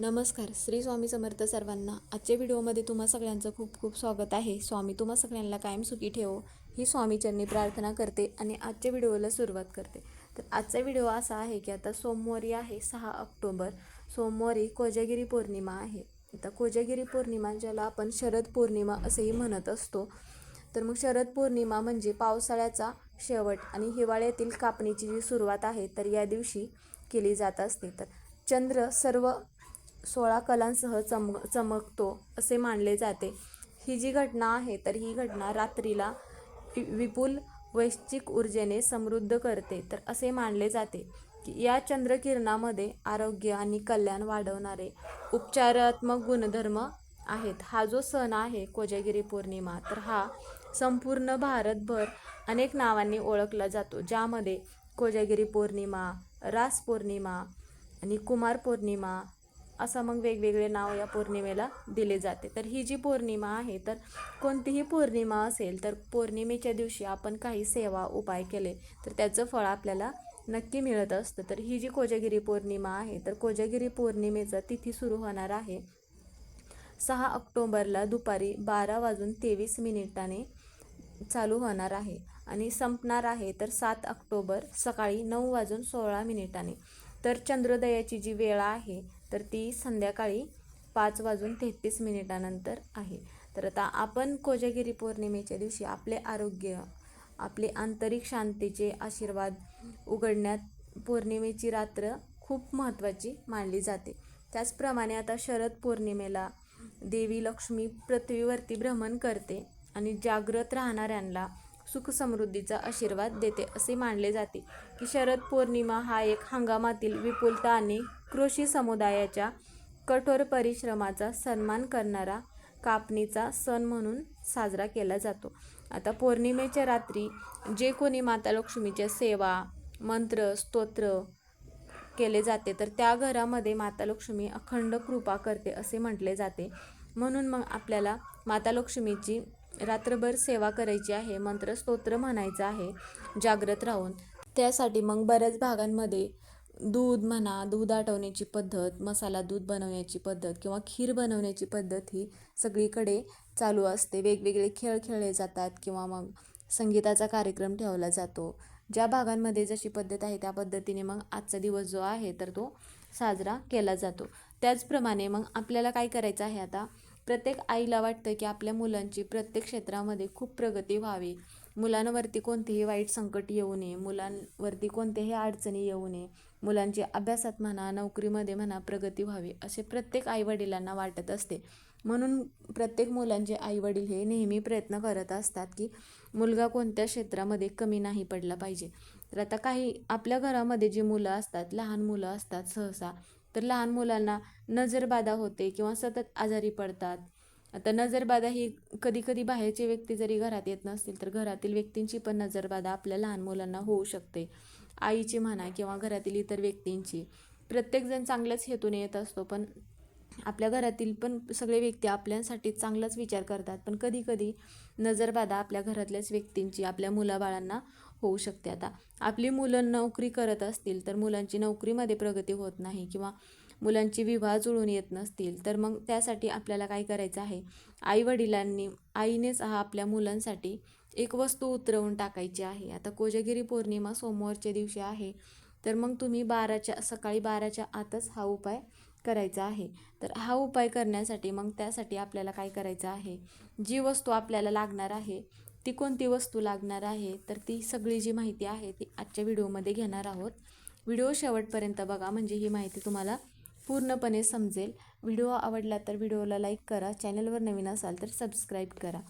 नमस्कार श्री स्वामी समर्थ सर्वांना. आजच्या व्हिडिओमध्ये तुम्हा सगळ्यांचं खूप खूप स्वागत आहे. स्वामी तुम्हा सगळ्यांना कायम सुखी ठेवो ही स्वामीचरणी प्रार्थना करते आणि आजच्या व्हिडिओला सुरुवात करते. तर आजचा व्हिडिओ असा आहे की आता सोमवारी आहे सहा ऑक्टोबर. सोमवारी कोजागिरी पौर्णिमा आहे. आता कोजागिरी पौर्णिमा ज्याला आपण शरद पौर्णिमा असंही म्हणत असतो. तर मग शरद पौर्णिमा म्हणजे पावसाळ्याचा शेवट आणि हिवाळ्यातील कापणीची जी सुरुवात आहे तर या दिवशी केली जात असते. तर चंद्र सर्व सोळा कलांसह चम चमकतो असे मानले जाते. ही जी घटना आहे तर ही घटना रात्रीला वि- विपुल वैश्विक ऊर्जेने समृद्ध करते. तर असे मानले जाते की या चंद्रकिरणामध्ये आरोग्य आणि कल्याण वाढवणारे उपचारात्मक गुणधर्म आहेत. हा जो सण आहे कोजागिरी पौर्णिमा तर हा संपूर्ण भारतभर अनेक नावांनी ओळखला जातो. ज्यामध्ये कोजागिरी पौर्णिमा रास पौर्णिमा आणि कुमार पौर्णिमा असं मग वेगवेगळे नाव या पौर्णिमेला दिले जाते. तर ही जी पौर्णिमा आहे तर कोणतीही पौर्णिमा असेल तर पौर्णिमेच्या दिवशी आपण काही सेवा उपाय केले तर त्याचं फळ आपल्याला नक्की मिळत असतं. तर ही जी कोजागिरी पौर्णिमा आहे तर कोजागिरी पौर्णिमेचा तिथी सुरू होणार आहे सहा ऑक्टोबरला दुपारी बारा वाजून तेवीस मिनिटाने चालू होणार आहे आणि संपणार आहे तर सात ऑक्टोबर सकाळी नऊ वाजून सोळा मिनिटाने. तर चंद्रोदयाची जी वेळ आहे तर ती संध्याकाळी पाच वाजून तेहतीस मिनिटानंतर आहे. तर आता आपण कोजागिरी पौर्णिमेच्या दिवशी आपले आरोग्य आपले आंतरिक शांतीचे आशीर्वाद उघडण्यात पौर्णिमेची रात्र खूप महत्त्वाची मानली जाते. त्याचप्रमाणे आता शरद पौर्णिमेला देवी लक्ष्मी पृथ्वीवरती भ्रमण करते आणि जागृत राहणाऱ्यांना सुख समृद्धीचा आशीर्वाद देते असे मानले जाते की शरद पौर्णिमा हा एक हंगामातील विपुलता आणि कृषी समुदायाच्या कठोर परिश्रमाचा सन्मान करणारा कापणीचा सण म्हणून साजरा केला जातो. आता पौर्णिमेच्या रात्री जे कोणी माता लक्ष्मीच्या सेवा मंत्र स्तोत्र केले जाते तर त्या घरामध्ये माता लक्ष्मी अखंड कृपा करते असे म्हटले जाते. म्हणून मग आपल्याला माता लक्ष्मीची रात्रभर सेवा करायची आहे मंत्र स्तोत्र म्हणायचं आहे जागृत राहून. त्यासाठी मग बऱ्याच भागांमध्ये दूध म्हणा दूध आटवण्याची पद्धत मसाला दूध बनवण्याची पद्धत किंवा खीर बनवण्याची पद्धत ही सगळीकडे चालू असते. वेगवेगळे खेळ खेळले जातात किंवा मग संगीताचा कार्यक्रम ठेवला जातो. ज्या भागांमध्ये जशी पद्धत आहे त्या पद्धतीने मग आजचा दिवस जो आहे तर तो साजरा केला जातो. त्याचप्रमाणे मग आपल्याला काय करायचं आहे आता? प्रत्येक आईला वाटतं की आपल्या मुलांची प्रत्येक क्षेत्रामध्ये खूप प्रगती व्हावी. मुलांवरती कोणतेही वाईट संकट येऊ नये. मुलांवरती कोणत्याही अडचणी येऊ नये. मुलांची अभ्यासात म्हणा नोकरीमध्ये म्हणा प्रगती व्हावी असे प्रत्येक आईवडिलांना वाटत असते. म्हणून प्रत्येक मुलांचे आईवडील हे नेहमी प्रयत्न करत असतात की मुलगा कोणत्या क्षेत्रामध्ये कमी नाही पडला पाहिजे. तर आता काही आपल्या घरामध्ये जी मुलं असतात लहान मुलं असतात सहसा तर लहान मुलांना नजरबाधा होते किंवा सतत आजारी पडतात. आता नजरबाधा ही कधी कधी बाहेरचे व्यक्ती जरी घरात येत नसतील तर घरातील व्यक्तींची पण नजरबाधा आपल्या लहान मुलांना होऊ शकते. आईची म्हणा किंवा घरातील इतर व्यक्तींची. प्रत्येकजण चांगल्याच हेतून येत असतो पण आपल्या घरातील पण सगळे व्यक्ती आपल्यासाठी चांगलाच विचार करतात. पण कधी कधी नजरबाधा आपल्या घरातल्याच व्यक्तींची आपल्या मुलाबाळांना होऊ शकते. आता आपली मुलं नोकरी करत असतील तर मुलांची नोकरीमध्ये प्रगती होत नाही किंवा मुलांची विवाह जुळून येत नसतील तर मग त्यासाठी आपल्याला काय करायचं आहे? आई वडिलांनी आईनेच हा आपल्या मुलांसाठी एक वस्तू उतरवून टाकायची आहे. आता कोजगिरी पौर्णिमा सोमवारच्या दिवशी आहे तर मग तुम्ही बाराच्या सकाळी बाराच्या आतच हा उपाय करायचा आहे. तर हा उपाय करण्यासाठी मग त्यासाठी आपल्याला काय करायचं आहे? जी वस्तू आपल्याला लागणार आहे ती कोणती वस्तू लागणार आहे? तर ती सगळी जी माहिती आहे ती आजच्या व्हिडिओमध्ये घेणार आहोत. व्हिडिओ शेवटपर्यंत बघा म्हणजे ही माहिती तुम्हाला पूर्णपणे समजेल. व्हिडिओ आवडला तर व्हिडिओला लाईक करा चॅनलवर नवीन असाल तर सबस्क्राईब करा.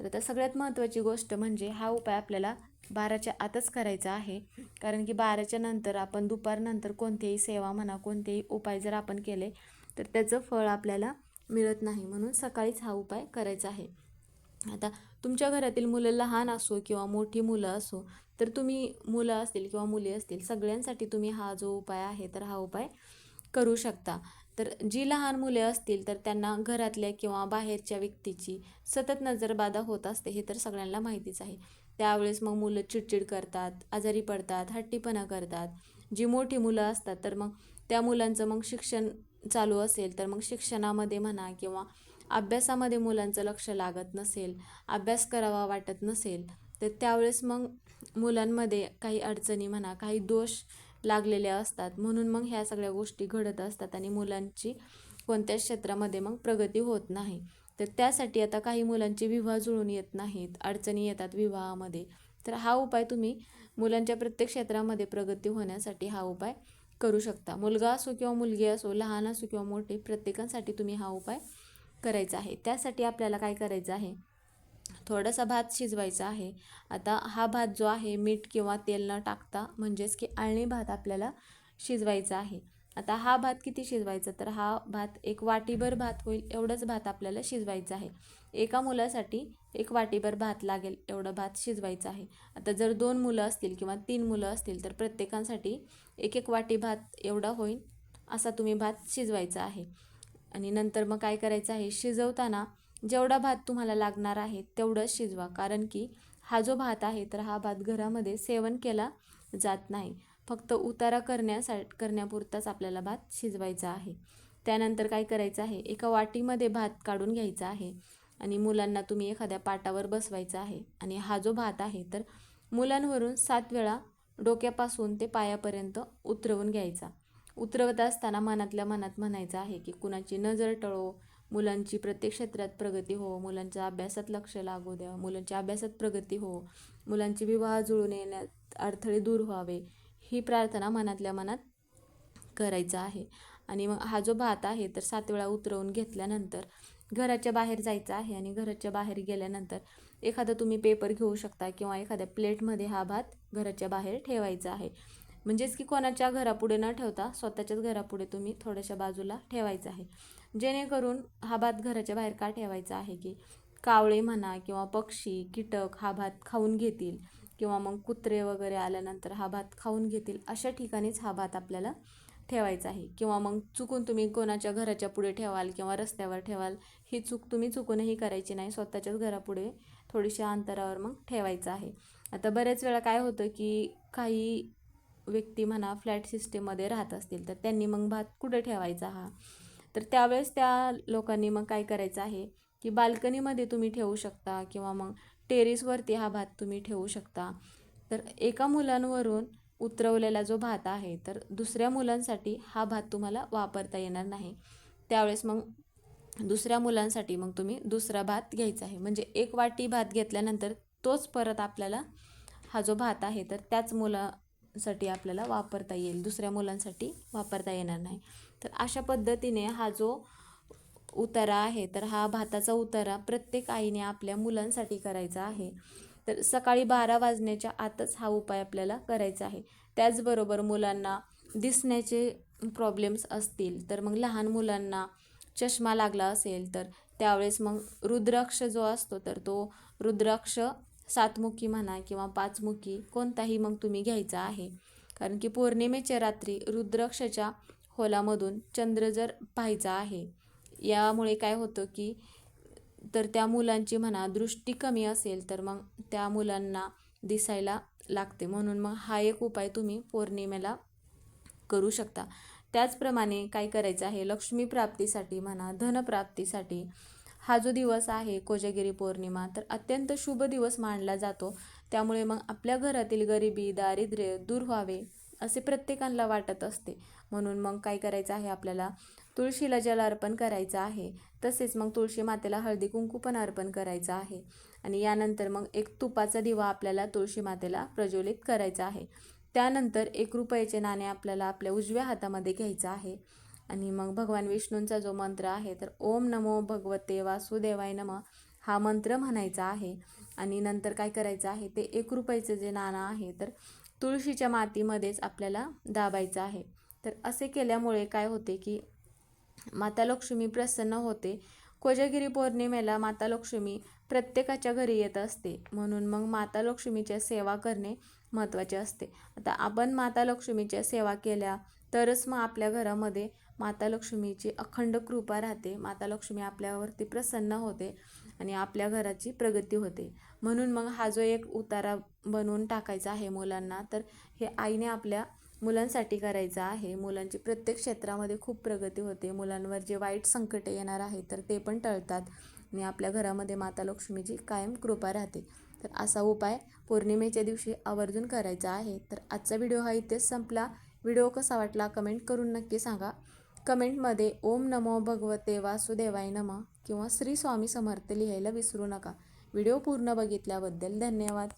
तर आता सगळ्यात महत्त्वाची गोष्ट म्हणजे हा उपाय आपल्याला बाराच्या आतच करायचा आहे. कारण की बाराच्या नंतर आपण दुपारनंतर कोणतेही सेवा म्हणा कोणतेही उपाय जर आपण केले तर त्याचं फळ आपल्याला मिळत नाही. म्हणून सकाळीच हा उपाय करायचा आहे. आता तुमच्या घरातील मुलं लहान असो किंवा मोठी मुलं असो तर तुम्ही मुलं असतील किंवा मुली असतील सगळ्यांसाठी तुम्ही हा जो उपाय आहे तर हा उपाय करू शकता. तर जी लहान मुले असतील तर त्यांना घरातल्या किंवा बाहेरच्या व्यक्तीची सतत नजरबाधा होत असते हे तर सगळ्यांना माहितीच आहे. त्यावेळेस मग मुलं चिडचिड करतात आजारी पडतात हट्टीपणा करतात. जी मोठी मुलं असतात तर मग त्या मुलांचं मग शिक्षण चालू असेल तर मग शिक्षणामध्ये म्हणा किंवा अभ्यासामध्ये मुलांचं लक्ष लागत नसेल अभ्यास करावा वाटत नसेल तर त्यावेळेस मग मुलांमध्ये काही अडचणी म्हणा काही दोष लागलेल्या असतात. म्हणून मग ह्या सगळ्या गोष्टी घडत असतात आणि मुलांची कोणत्याच क्षेत्रामध्ये मग प्रगती होत नाही. तर त्यासाठी आता काही मुलांचे विवाह जुळून येत नाहीत अडचणी येतात विवाहामध्ये. तर हा उपाय तुम्ही मुलांच्या प्रत्येक क्षेत्रामध्ये प्रगती होण्यासाठी हा उपाय करू शकता. मुलगा असो किंवा मुलगी असो लहान असो किंवा मोठे प्रत्येकासाठी तुम्ही हा उपाय करायचा आहे. त्यासाठी आपल्याला काय करायचं आहे? थोडासा भात शिजवायचा आहे. आता हा भात जो आहे मीठ किंवा तेल न टाकता म्हणजेच की आळणी भात आपल्याला शिजवायचा आहे. आता हा भात किती शिजवायचा? तर हा भात एक वाटीभर भात होईल एवढंच भात आपल्याला शिजवायचं आहे. एका मुलासाठी एक वाटीभर भात लागेल एवढं भात शिजवायचं आहे. आता जर दोन मुलं असतील किंवा तीन मुलं असतील तर प्रत्येकासाठी एक एक वाटी भात एवढा होईल असा तुम्ही भात शिजवायचा आहे. आणि नंतर मग काय करायचं आहे? शिजवताना जेवढा भात तुम्हाला लागणार आहे तेवढंच शिजवा. कारण की हा जो भात आहे तर हा भात घरामध्ये सेवन केला जात नाही. फक्त उतारा करण्यासा करण्यापुरताच आपल्याला भात शिजवायचा आहे. त्यानंतर काय करायचं आहे? एका वाटीमध्ये भात काढून घ्यायचा आहे आणि मुलांना तुम्ही एखाद्या पाटावर बसवायचा आहे. आणि हा जो भात आहे तर मुलांवरून सात वेळा डोक्यापासून ते पायापर्यंत उतरवून घ्यायचा. उतरवत असताना मनातल्या मनात म्हणायचं आहे की कुणाची नजर टळो मुलांची प्रत्येक क्षेत्रात प्रगती हो मुलांच्या अभ्यासात लक्ष लागू द्या मुलांच्या अभ्यासात प्रगती हो मुलांची विवाह जुळून येण्यात अडथळे दूर व्हावे ही प्रार्थना मनातल्या मनात करायचं आहे. आणि मग हा जो भात आहे तर सात वेळा उतरवून घेतल्यानंतर घराच्या बाहेर जायचं आहे आणि घराच्या बाहेर गेल्यानंतर एखादा तुम्ही पेपर घेऊ शकता किंवा एखाद्या प्लेटमध्ये हा भात घराच्या बाहेर ठेवायचा आहे. म्हणजेच की कोणाच्या घरापुढे न ठेवता स्वतःच्याच घरापुढे तुम्ही थोड्याशा बाजूला ठेवायचं आहे. जेणेकरून हा भात घराच्या बाहेर का ठेवायचा आहे की कावळे म्हणा किंवा पक्षी कीटक हा भात खाऊन घेतील किंवा मग कुत्रे वगैरे आल्यानंतर हा भात खाऊन घेतील अशा ठिकाणीच हा भात आपल्याला ठेवायचा आहे. किंवा मग चुकून तुम्ही कोणाच्या घराच्या पुढे ठेवाल किंवा रस्त्यावर ठेवाल ही चूक तुम्ही चुकूनही करायची नाही स्वतःच्याच घरापुढे थोडीशा अंतरावर मग ठेवायचं आहे. आता बऱ्याच वेळा काय होतं की काही व्यक्ती म्हणा फ्लॅट सिस्टीममध्ये राहत असतील तर त्यांनी मग भात कुठे ठेवायचा हा? तर त्यावेळेस त्या लोकांनी मग काय करायचं आहे की बाल्कनीमध्ये तुम्ही ठेवू शकता किंवा मग टेरेसवरती हा भात तुम्ही ठेवू शकता. तर एका मुलांवरून उतरवलेला जो भात आहे तर दुसऱ्या मुलांसाठी हा भात तुम्हाला वापरता येणार नाही. त्यावेळेस मग दुसऱ्या मुलांसाठी मग तुम्ही दुसरा भात घ्यायचा आहे. म्हणजे एक वाटी भात घेतल्यानंतर तोच परत आपल्याला हा जो भात आहे तर त्याच मुलासाठी आपल्याला वापरता येईल. दुसऱ्या मुलांसाठी वापरता येणार नाही. तर अशा पद्धतीने हा जो उतारा आहे तर हा भाताचा उतारा प्रत्येक आईने आपल्या मुलांसाठी करायचा आहे. तर सकाळी बारा वाजण्याच्या आतच हा उपाय आपल्याला करायचा आहे. त्याचबरोबर मुलांना दिसण्याचे प्रॉब्लेम्स असतील तर मग लहान मुलांना चष्मा लागला असेल तर त्यावेळेस मग रुद्राक्ष जो असतो तर तो रुद्राक्ष सातमुखी म्हणा किंवा पाचमुखी कोणताही मग तुम्ही घ्यायचा आहे. कारण की पौर्णिमेच्या रात्री रुद्राक्षाच्या होलामधून चंद्र जर पाहायचा आहे यामुळे काय होतं की तर त्या मुलांची म्हणा दृष्टी कमी असेल तर मग त्या मुलांना दिसायला लागते. म्हणून मग हा एक उपाय तुम्ही पौर्णिमेला करू शकता. त्याचप्रमाणे काय करायचं आहे लक्ष्मी प्राप्तीसाठी म्हणा धनप्राप्तीसाठी हा जो दिवस आहे कोजागिरी पौर्णिमा तर अत्यंत शुभ दिवस मानला जातो. त्यामुळे मग आपल्या घरातील गरिबी दारिद्र्य दूर व्हावे असे प्रत्येकाला वाटत असते. म्हणून मग काय करायचं आहे आपल्याला? तुळशीला जल अर्पण करायचं आहे. तसेच मग तुळशी मातेला हळदी कुंकू पण अर्पण करायचं आहे. आणि यानंतर मग एक तुपाचा दिवा आपल्याला तुळशी मातेला प्रज्वलित करायचा आहे. त्यानंतर एक रुपयाचे नाणे आपल्याला आपल्या उजव्या हातामध्ये घ्यायचं आहे. आणि मग भगवान विष्णूंचा जो मंत्र आहे तर ओम नमो भगवते वासुदेवाय नम हा मंत्र म्हणायचा आहे. आणि नंतर काय करायचं आहे ते एक रुपयाचं जे नाणं आहे तर तुळशीच्या मातीमध्येच आपल्याला दाबायचं आहे. तर असे केल्यामुळे काय होते की माता लक्ष्मी प्रसन्न होते. कोजागिरी पौर्णिमेला माता लक्ष्मी प्रत्येकाच्या घरी येत असते. म्हणून मग माता लक्ष्मीच्या सेवा करणे महत्त्वाचे असते. आता आपण माता लक्ष्मीच्या सेवा केल्या तरच मग आपल्या घरामध्ये माता लक्ष्मीची अखंड कृपा राहते. माता लक्ष्मी आपल्यावरती प्रसन्न होते आणि आपल्या घराची प्रगती होते. म्हणून मग हा जो एक उतारा बनवून टाकायचा आहे मुलांना तर हे आईने आपल्या मुलांसाठी करायचा आहे. मुलांची प्रत्येक क्षेत्रामध्ये खूप प्रगती होते. मुलांवर जे वाईट संकटे येणार आहे तर ते पण टळतात आणि आपल्या घरामध्ये माता लक्ष्मीची कायम कृपा राहते. तर असा उपाय पौर्णिमेच्या दिवशी आवर्जून करायचा आहे. तर आजचा व्हिडिओ हा इथेच संपला. व्हिडिओ कसा वाटला कमेंट करून नक्की सांगा. कमेंटमध्ये ओम नमो भगवते वासुदेवाय नम किंवा श्री स्वामी समर्थ लिहायला विसरू नका. व्हिडिओ पूर्ण बघितल्याबद्दल धन्यवाद.